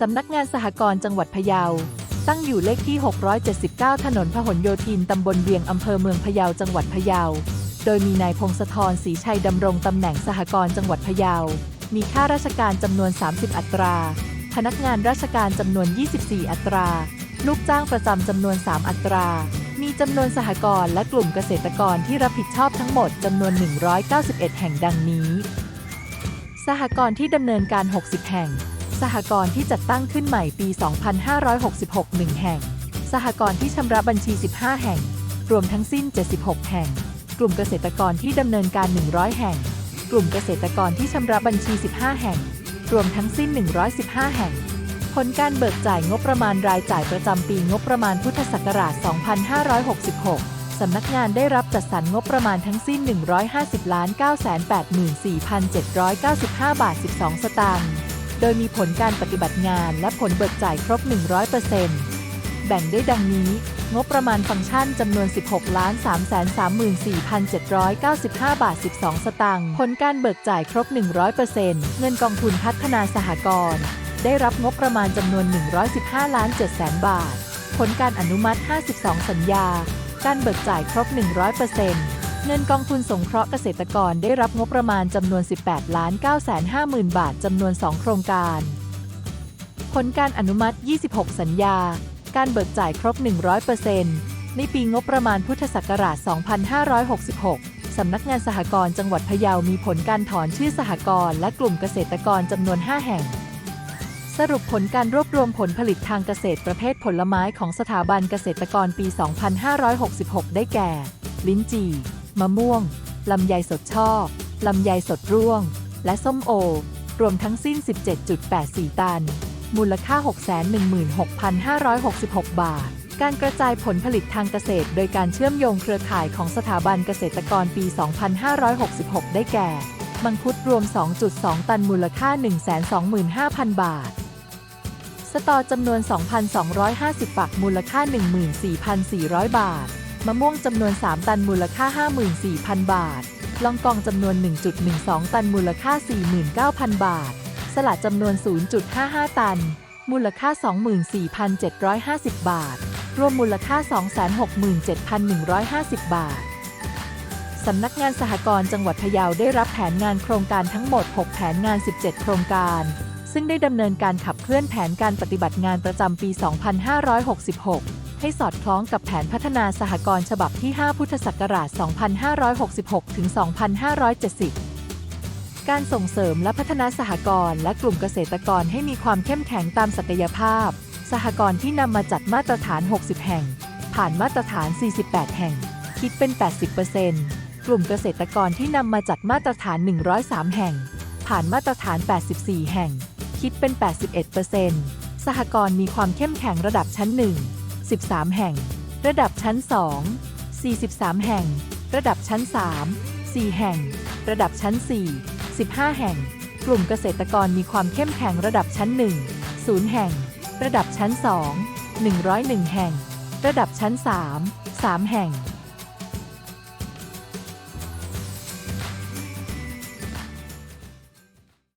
สำนักงานสหกรณ์จังหวัดพะเยา ตั้งอยู่เลขที่ 679 ถนนพหลโยธิน ตำบลเวียง อำเภอเมืองพะเยา จังหวัดพะเยา โดยมีนายพงศธรศรีชัยดำรงตำแหน่งสหกรณ์จังหวัดพะเยา มีข้าราชการจำนวน 30 อัตรา พนักงานราชการจำนวน 24 อัตรา ลูกจ้างประจำจำนวน 3 อัตรา มีจำนวนสหกรณ์และกลุ่มเกษตรกรที่รับผิดชอบทั้งหมดจำนวน 191 แห่งดังนี้ สหกรณ์ที่ดำเนินการ 60 แห่ง สหกรณ์ที่จัดตั้งขึ้นใหม่ปี 2566 1 แห่ง สหกรณ์ที่ชำระบัญชี 15 แห่ง รวมทั้งสิ้น 76 แห่ง กลุ่มเกษตรกรที่ดำเนินการ 100 แห่ง กลุ่มเกษตรกรที่ชำระบัญชี 15 แห่ง รวมทั้งสิ้น 115 แห่ง ผลการเบิกจ่ายงบประมาณรายจ่ายประจำปีงบประมาณพุทธศักราช 2566สำนักงานได้รับจัดสรรงบประมาณทั้งสิ้น 150,984,795 บาท 12 สตางค์ โดยมีผลการปฏิบัติงานและผลเบิกจ่ายครบ 100%แบ่งได้ดังนี้ งบประมาณฟังก์ชันจำนวน 16 ล้าน 334,795 บาท 12 สตางค์ ผลการเบิกจ่ายครบ 100%เงินกองทุนพัฒนาสหกรณ์ได้รับงบประมาณจำนวน 115 ล้าน7แสนบาท ผลการอนุมัติ 52 สัญญา การเบิกจ่ายครบ 100% เงินกองทุนสงเคราะห์เกษตรกรได้รับงบประมาณจำนวน 18 ล้าน 9 5 0 0 0 0 บาทจำนวน 2 โครงการ ผลการอนุมัติ 26 สัญญา การเบิกจ่ายครบ 100%ในปีงบประมาณพุทธศักราช 2566 สำนักงานสหกรณ์จังหวัดพะเยามีผลการถอนชื่อสหกรณ์และกลุ่มเกษตรกรจำนวน 5 แห่งสรุปผลการรวบรวมผลผลิตทางเกษตรประเภทผลไม้ของสถาบันเกษตรกรปี 2566 ได้แก่ ลิ้นจี่ มะม่วง ลำไยสดช่อ ลำไยสดร่วง และส้มโอ รวมทั้งสิ้น 17.84 ตัน มูลค่า 616,566 บาท การกระจายผลผลิตทางเกษตร โดยการเชื่อมโยงเครือข่ายของสถาบันเกษตรกรปี 2566 ได้แก่ มังคุดรวม 2.2 ตันมูลค่า 125,000 บาทสตอจำนวน 2,250ปัก มูลค่า 14,400 บาท มะม่วงจำนวน 3 ตันมูลค่า 54,000 บาท ลองกองจำนวน 1.12 ตันมูลค่า 49,000 บาท สละจำนวน 0.55 ตัน มูลค่า 24,750 บาท รวมมูลค่า 267,150 บาทสำนักงานสหกรณ์จังหวัดพะเยาได้รับแผนงานโครงการทั้งหมด 6 แผนงาน 17 โครงการ ซึ่งได้ดำเนินการขับเคลื่อนแผนการปฏิบัติงานประจำปี 2566 ให้สอดคล้องกับแผนพัฒนาสหกรณ์ฉบับที่ 5 พุทธศักราช 2566 ถึง 2570 การส่งเสริมและพัฒนาสหกรณ์และกลุ่มเกษตรกรให้มีความเข้มแข็งตามศักยภาพ สหกรณ์ที่นำมาจัดมาตรฐาน 60 แห่ง ผ่านมาตรฐาน 48 แห่ง คิดเป็น 80%กลุ่มเกษตรกรที่นำมาจัดมาตรฐาน 103 แห่ง ผ่านมาตรฐาน 84 แห่ง คิดเป็น 81%สหกรณ์มีความเข้มแข็งระดับชั้น1 13 แห่ง ระดับชั้น 2 43 แห่ง ระดับชั้น 3 4 แห่ง ระดับชั้น 4 15 แห่ง กลุ่มเกษตรกรมีความเข้มแข็งระดับชั้น 1 0 แห่ง ระดับชั้น 2 101 แห่ง ระดับชั้น 3 3 แห่ง